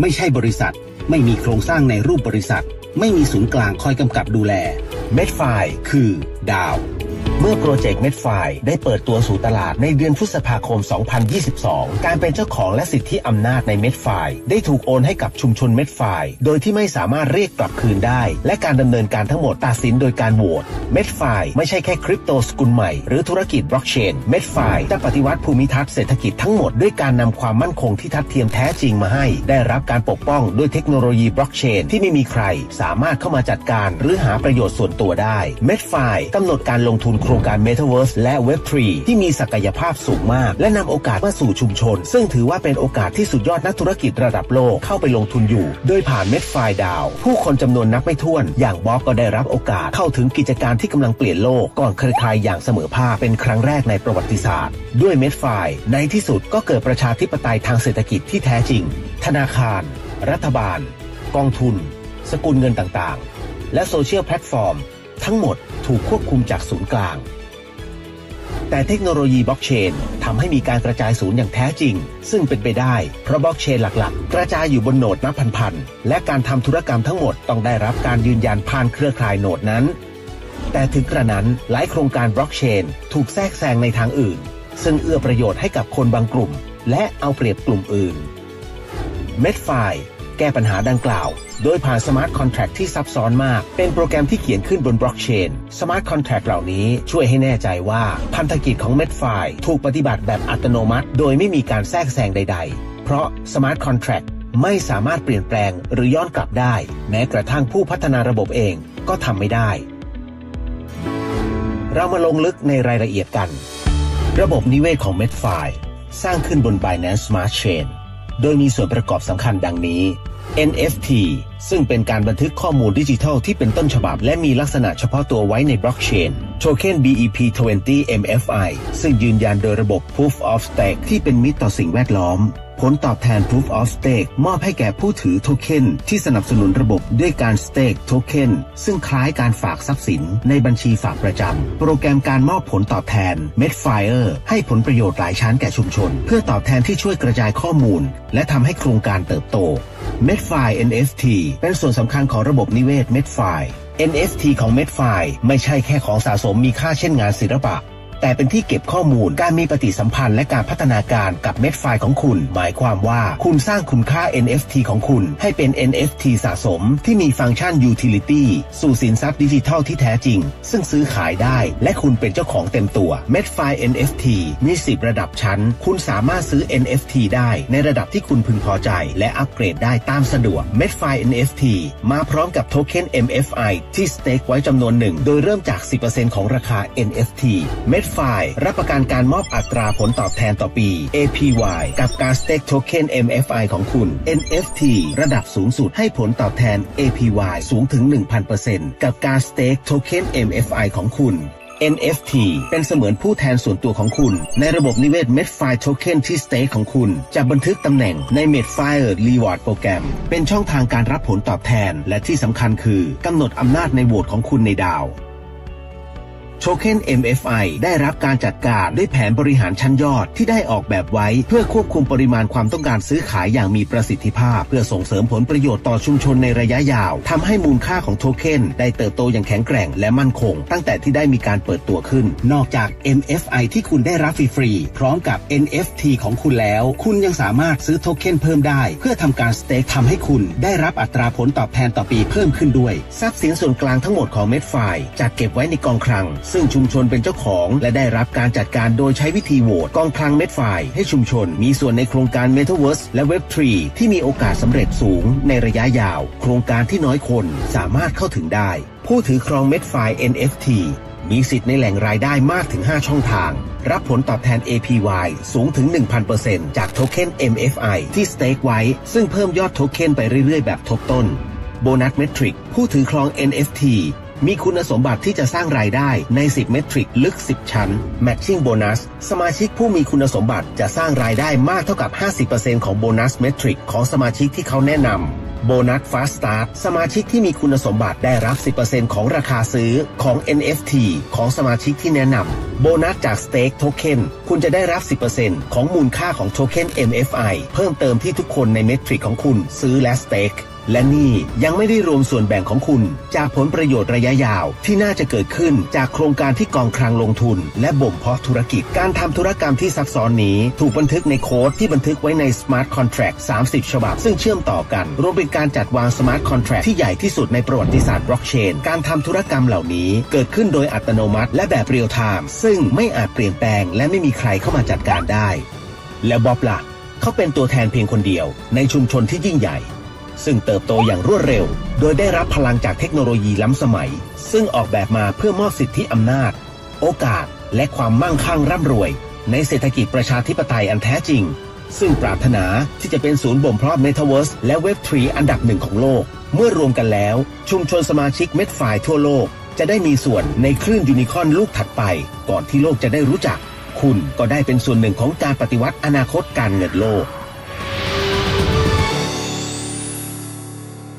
ไม่ใช่บริษัท ไม่มีโครงสร้างในรูปบริษัท ไม่มีศูนย์กลางคอยกำกับดูแลเม็ดไฟคือ ดาว เมื่อโปรเจกต์ Medfy ได้เปิดตัวสู่ตลาดในเดือนพฤษภาคม 2022 การเป็นเจ้าของและสิทธิอำนาจใน Medfy ได้ถูกโอนให้กับชุมชน Medfy โดยที่ไม่สามารถเรียกกลับคืนได้ และการดำเนินการทั้งหมดตัดสินโดยการโหวต Medfy ไม่ใช่แค่คริปโตสกุลใหม่หรือธุรกิจบล็อกเชน Medfy จะปฏิวัติภูมิทัศน์เศรษฐกิจทั้งหมดด้วยการนำความมั่นคงที่ทัดเทียมแท้จริงมาให้ ได้รับการปกป้องด้วยเทคโนโลยีบล็อกเชนที่ไม่มีใคร สามารถเข้ามาจัดการหรือหาประโยชน์ส่วนตัวได้ Medfy กำหนดการลงทุนโครงการ Metaverse และ Web3 ที่มีศักยภาพสูงมาก และนำโอกาสมาสู่ชุมชน ซึ่งถือว่าเป็นโอกาสที่สุดยอดนักธุรกิจระดับโลกเข้าไปลงทุนอยู่ โดยผ่าน Medfy ดาว ผู้คนจำนวนนับไม่ถ้วน อย่างบ๊อบก็ได้รับโอกาสเข้าถึงกิจการที่กำลังเปลี่ยนโลกก่อนใครๆอย่างเสมอภาคเป็นครั้งแรกในประวัติศาสตร์ ด้วย Medfy ในที่สุดก็เกิดประชาธิปไตยทางเศรษฐกิจที่แท้จริง ธนาคาร รัฐบาล กองทุน สกุลเงินต่างๆ และโซเชียลแพลตฟอร์ม ทั้งหมด ถูกควบคุมจากศูนย์กลาง แต่เทคโนโลยีบล็อกเชนทำให้มีการกระจายศูนย์อย่างแท้จริง ซึ่งเป็นไปได้ เพราะบล็อกเชนหลักๆ กระจายอยู่บนโหนดนับพันๆและการทำธุรกรรมทั้งหมดต้องได้รับการยืนยันผ่านเครือข่ายโหนดนั้น แต่ถึงกระนั้นหลายโครงการบล็อกเชนถูกแทรกแซงในทางอื่น ซึ่งเอื้อประโยชน์ให้กับคนบางกลุ่ม และเอาเปรียบกลุ่มอื่น Medfy แก้ปัญหาดังกล่าว โดยผ่านสมาร์ทคอนแท็กที่ซับซ้อนมาก เป็นโปรแกรมที่เขียนขึ้นบนบล็อกเชนสมาร์ทคอนแท็กเหล่านี้ช่วยให้แน่ใจว่าพันธกิจของ Medfy ถูกปฏิบัติแบบอัตโนมัติ โดยไม่มีการแทรกแซงใด ๆ เพราะสมาร์ทคอนแท็กไม่สามารถเปลี่ยนแปลงหรือย้อนกลับได้ แม้กระทั่งผู้พัฒนาระบบเองก็ทำไม่ได้ เรามาลงลึกในรายละเอียดกัน ระบบนิเวศของ Medfy สร้างขึ้นบน Binance Smart Chain โดยมีส่วนประกอบสำคัญดังนี้ NFT ซึ่งเป็นการบันทึกข้อมูลดิจิทัลที่เป็นต้นฉบับ และมีลักษณะเฉพาะตัวไว้ในบล็อกเชนโทเค็น BEP20 MFI ซึ่งยืนยันโดยระบบ Proof of Stake ที่เป็นมิตรต่อสิ่งแวดล้อม ผลตอบแทน Proof of Stake มอบให้แก่ผู้ถือโทเค็นที่สนับสนุนระบบด้วยการ Stake โทเค็นซึ่งคล้ายการฝากทรัพย์สินในบัญชีฝากประจำ โปรแกรมการมอบผลตอบแทน Medfire ให้ผลประโยชน์หลายชั้นแก่ชุมชน เพื่อตอบแทนที่ช่วยกระจายข้อมูล และทำให้โครงการเติบโต Medfy NFT เป็นส่วนสำคัญของระบบนิเวศ Medfy NFT ของ Medfy ไม่ใช่แค่ของสะสมมีค่าเช่นงานศิลปะ แต่เป็นที่เก็บข้อมูลการมีปฏิสัมพันธ์และการพัฒนาการกับเม็ดไฟล์ของคุณ หมายความว่าคุณสร้างคุณค่า NFT ของคุณ ให้เป็น NFT สะสม ที่มีฟังก์ชัน Utility สู่สินทรัพย์ดิจิทัลที่แท้จริง ซึ่งซื้อขายได้ และคุณเป็นเจ้าของเต็มตัวเม็ดไฟล์ NFT มี 10 ระดับชั้น คุณสามารถซื้อ NFT ได้ในระดับที่คุณพึงพอใจ และอัปเกรดได้ตามสะดวกเม็ดไฟล์ NFT มาพร้อมกับโทเค็น MFI ที่สเต็กไว้จำนวนหนึ่งโดยเริ่มจาก 10%ของราคา NFT เม็ดไฟล์รับประกันการมอบอัตราผลตอบแทนต่อปี APY กับการสเต็กโทเค็น MFI ของคุณ NFT ระดับสูงสุดให้ผลตอบแทน APY สูงถึง 1,000%กับการสเต็กโทเค็น MFI ของคุณ NFT เป็นเสมือนผู้แทนส่วนตัวของคุณ ในระบบนิเวศ Medfire Token ที่สเต็กของคุณ จะบันทึกตำแหน่งใน Medfire Reward โปรแกรม เป็นช่องทางการรับผลตอบแทน และที่สำคัญคือกำหนดอำนาจในโหวตของคุณในดาว โทเค็น MFI ได้รับการจัดการด้วยแผนบริหารชั้นยอดที่ได้ออกแบบไว้ เพื่อควบคุมปริมาณความต้องการซื้อขายอย่างมีประสิทธิภาพ เพื่อส่งเสริมผลประโยชน์ต่อชุมชนในระยะยาวทำให้มูลค่าของโทเค็นได้เติบโตอย่างแข็งแกร่งและมั่นคง ตั้งแต่ที่ได้มีการเปิดตัวขึ้น นอกจาก MFI ที่คุณได้รับฟรีๆพร้อมกับ NFT ของคุณแล้ว คุณยังสามารถซื้อโทเค็นเพิ่มได้ เพื่อทำการสเต็กทำให้คุณได้รับอัตราผลตอบแทนต่อปีเพิ่มขึ้นด้วยทรัพย์สินส่วนกลางทั้งหมดของ Medfy จัดเก็บไว้ในกองคลังซึ่งชุมชนเป็นเจ้าของและได้รับการจัดการโดยใช้วิธีโหวตกองคลังเม็ดไฟให้ชุมชน มีส่วนในโครงการ Metaverse และ Web3 ที่มีโอกาสสำเร็จสูงในระยะยาว โครงการที่น้อยคนสามารถเข้าถึงได้ ผู้ถือครองเม็ดไฟ NFT มีสิทธิ์ในแหล่งรายได้มากถึง 5 ช่องทาง รับผลตอบแทน APY สูงถึง 1,000%จากโทเค็น MFI ที่สเต็กไว้ ซึ่งเพิ่มยอดโทเค็นไปเรื่อยๆ แบบทบต้น โบนัสเมทริกผู้ถือครอง NFT มีคุณสมบัติที่จะสร้างรายได้ใน 10 เมตริกลึก 10 ชั้น Matching Bonus สมาชิกผู้มีคุณสมบัติจะสร้างรายได้มากเท่ากับ 50%ของโบนัสเมตริกของสมาชิกที่เขาแนะนำโบนัส Fast Start สมาชิกที่มีคุณสมบัติได้รับ 10%ของราคาซื้อของ NFT ของสมาชิกที่แนะนำโบนัสจาก Stake Token คุณจะได้รับ 10%ของมูลค่าของโทเค็น MFI เพิ่มเติมที่ทุกคนในเมทริกของคุณซื้อและ Stake และนี่ยังไม่ได้รวมส่วนแบ่งของคุณ จากผลประโยชน์ระยะยาว ที่น่าจะเกิดขึ้นจากโครงการที่กองคลังลงทุน และบ่มเพาะธุรกิจการทำธุรกรรมที่ซับซ้อนนี้ ถูกบันทึกในโค้ดที่บันทึกไว้ใน Smart Contract 30 ฉบับ ซึ่งเชื่อมต่อกัน รวมเป็นการจัดวาง Smart Contract ที่ใหญ่ที่สุดในประวัติศาสตร์บล็อกเชนการทำธุรกรรมเหล่านี้ เกิดขึ้นโดยอัตโนมัติ และแบบเรียลไทม์ซึ่งไม่อาจเปลี่ยนแปลง และไม่มีใครเข้ามาจัดการได้ แล้วบ๊อบล่ะเขาเป็นตัวแทนเพียงคนเดียว ในชุมชนที่ยิ่งใหญ่ ซึ่งเติบโตอย่างรวดเร็ว โดยได้รับพลังจากเทคโนโลยีล้ำสมัย ซึ่งออกแบบมาเพื่อมอบสิทธิอำนาจ โอกาสและความมั่งคั่งร่ำรวย ในเศรษฐกิจประชาธิปไตยอันแท้จริง ซึ่งปรารถนาที่จะเป็นศูนย์บ่มเพาะเมตาเวิร์สและเว็บทรีอันดับหนึ่งของโลก เมื่อรวมกันแล้ว ชุมชนสมาชิกเม็ดฝ่ายทั่วโลก จะได้มีส่วนในคลื่นยูนิคอนลูกถัดไป ก่อนที่โลกจะได้รู้จัก คุณก็ได้เป็นส่วนหนึ่งของการปฏิวัติอนาคตการเงินโลก